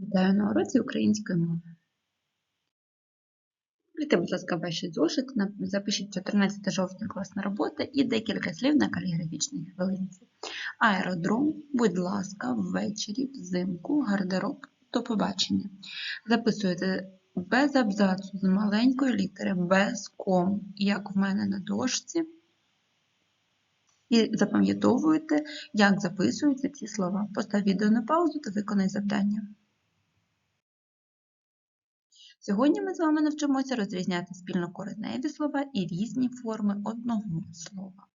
Вітаю на уроці української мови. Відкрийте, будь ласка, ваші зошити, запишіть 14 жовтня класна робота і декілька слів на каліграфічній хвилинці. Аеродром, будь ласка, ввечері, взимку, гардероб, до побачення. Записуєте без абзацу, з маленької літери, без ком, як в мене на дошці. І запам'ятовуєте, як записуються ці слова. Постав відео на паузу та виконай завдання. Сьогодні ми з вами навчимося розрізняти спільнокореневі слова і різні форми одного слова.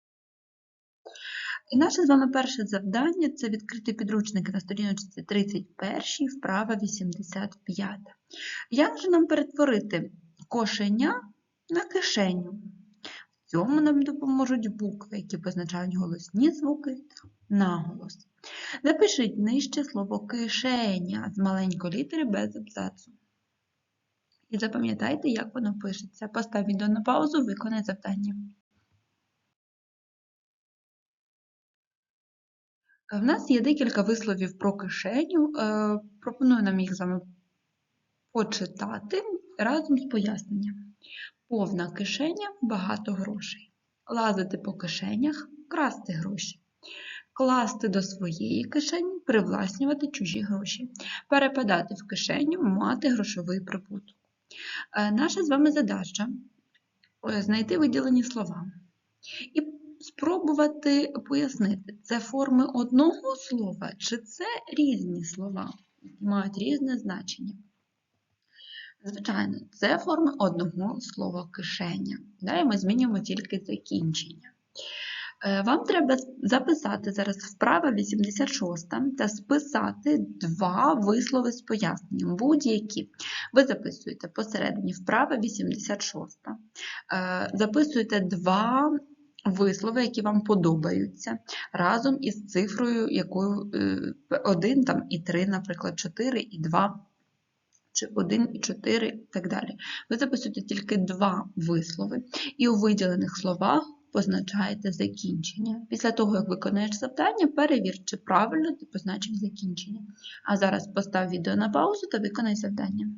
І наше з вами перше завдання це відкрити підручники на сторіночці 31, вправа 85. Як же нам перетворити кошеня на кишеню? В цьому нам допоможуть букви, які позначають голосні звуки та наголос. Запишіть нижче слово кишеня з маленької літери без абзацу. І запам'ятайте, як воно пишеться. Постав відео на паузу, виконай завдання. В нас є декілька висловів про кишеню. Е, Пропоную нам їх з вами почитати разом з поясненням. Повна кишеня багато грошей. Лазити по кишенях красти гроші. Класти до своєї кишені, привласнювати чужі гроші. Перепадати в кишеню, мати грошовий прибуток. Е, Наша з вами задача е, знайти виділені слова і спробувати пояснити, це форми одного слова чи це різні слова, які мають різне значення. Звичайно, це форми одного слова кишеня. Далі ми змінюємо тільки закінчення. Е, Вам треба записати зараз вправа 86 та списати два вислови з поясненням, будь-які. Ви записуєте посередині вправа 86. Е, Записуєте два вислови, які вам подобаються, разом із цифрою, якою 1 там, і 3, наприклад, 4 і 2, чи 1 і 4 і так далі. Ви записуєте тільки два вислови, і у виділених словах позначаєте закінчення. Після того, як виконаєш завдання, перевір, чи правильно ти позначив закінчення. А зараз постав відео на паузу та виконай завдання.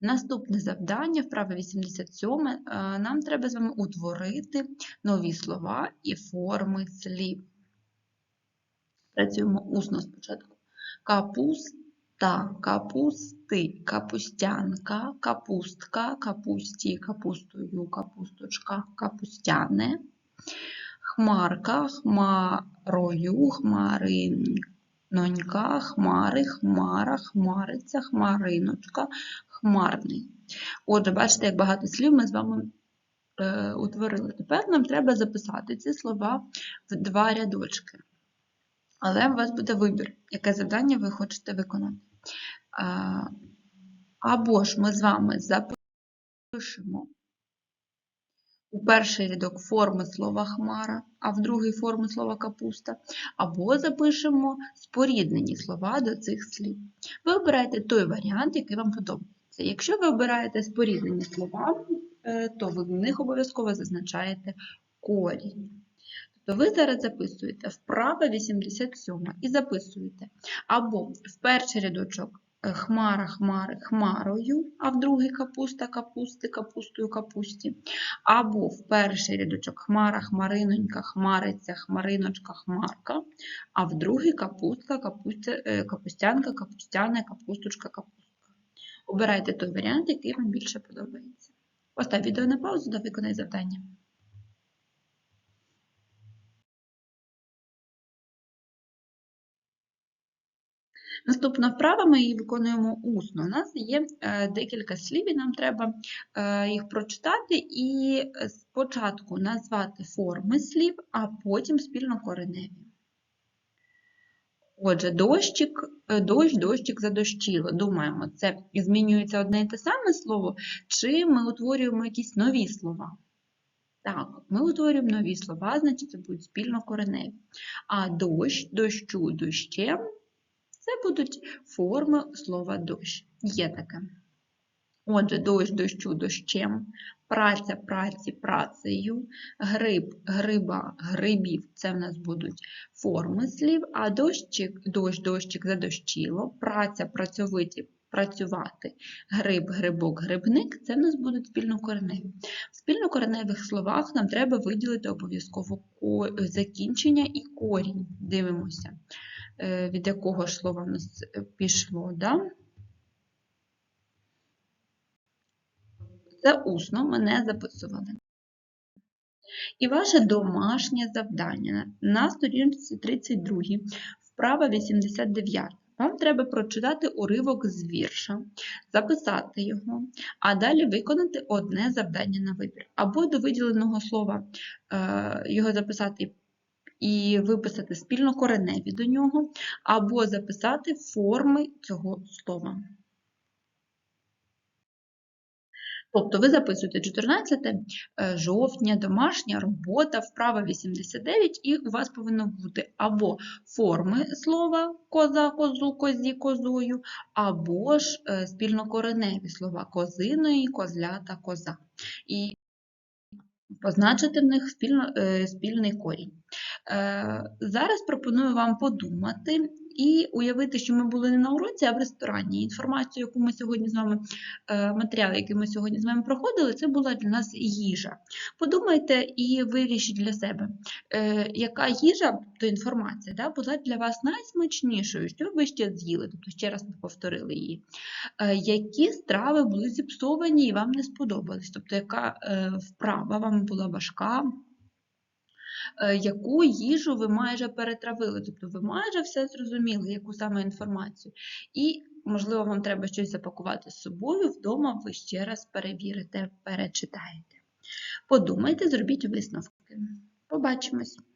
Наступне завдання, вправа 87, е, нам треба з вами утворити нові слова і форми слів. Працюємо усно спочатку. Капуста, капусти, капустянка, капустка, капусті, капустою, капусточка, капустяне. Хмарка, хмарою, хмаринонька, хмари, хмара, хмариця, хмариночка, хмарний. Отже, бачите, як багато слів ми з вами е, утворили. Тепер нам треба записати ці слова в два рядочки. Але у вас буде вибір, яке завдання ви хочете виконати. Або ж ми з вами запишемо у перший рядок форми слова хмара, а в другий форми слова капуста, або запишемо споріднені слова до цих слів. Ви обираєте той варіант, який вам подобається. Якщо ви обираєте споріднені слова, е, то ви в них обов'язково зазначаєте корінь. Тобто ви зараз записуєте вправо 87 і записуєте або в перший рядочок е, хмара, хмари, хмарою, а в другий капуста, капусти, капустою, капусті. Або в перший рядочок хмара, хмаринонька, хмариця, хмариночка, хмарка, а в другий капустка, капустя, е, капустянка, капустяна, капусточка, капустка. Обирайте той варіант, який вам більше подобається. Постав відео на паузу та виконай завдання. Наступна вправа, ми її виконуємо усно. У нас є е, декілька слів, і нам треба е, їх прочитати і спочатку назвати форми слів, а потім спільнокореневі. Отже, дощик, е, дощ, дощик задощило. Думаємо, це змінюється одне і те саме слово, чи ми утворюємо якісь нові слова? Так, ми утворюємо нові слова, значить це будуть спільнокореневі. А дощ, дощу, дощем це будуть форми слова дощ. Є таке. Отже, дощ дощу дощем, праця праці працею, гриб гриба грибів це в нас будуть форми слів, а дощик дощ дощик задощило, праця працьовиті працювати, гриб грибок грибник це в нас будуть спільнокореневі. В спільнокореневих словах нам треба виділити обов'язково закінчення і корінь. Дивимося, е, від якого ж слова в нас е, пішло. Да? Це усно ми не записували. І ваше домашнє завдання на сторінці 32, вправа 89. Вам треба прочитати уривок з вірша, записати його, а далі виконати одне завдання на вибір. Або до виділеного слова е, його записати і виписати спільно кореневі до нього, або записати форми цього слова. Тобто ви записуєте 14 е, жовтня, домашня робота, вправа 89, і у вас повинно бути або форми слова коза, козу, козі, козою, або ж е, спільнокореневі слова козиної, козлята, коза. І позначити в них спільно, е, спільний корінь. Зараз пропоную вам подумати і уявити, що ми були не на уроці, а в ресторані. Інформацію, яку ми сьогодні з вами, е, матеріал, який ми сьогодні з вами проходили, це була для нас їжа. Подумайте і вирішіть для себе, е, яка їжа, то інформація, да, була для вас найсмачнішою, що ви ще з'їли, тобто ще раз ми повторили її. Е, Які страви були зіпсовані і вам не сподобались, тобто яка вправа вам була важка, яку їжу ви майже перетравили, тобто ви майже все зрозуміли, яку саме інформацію. І, можливо, вам треба щось запакувати з собою, вдома ви ще раз перевірите, перечитаєте. Подумайте, зробіть висновки. Побачимось!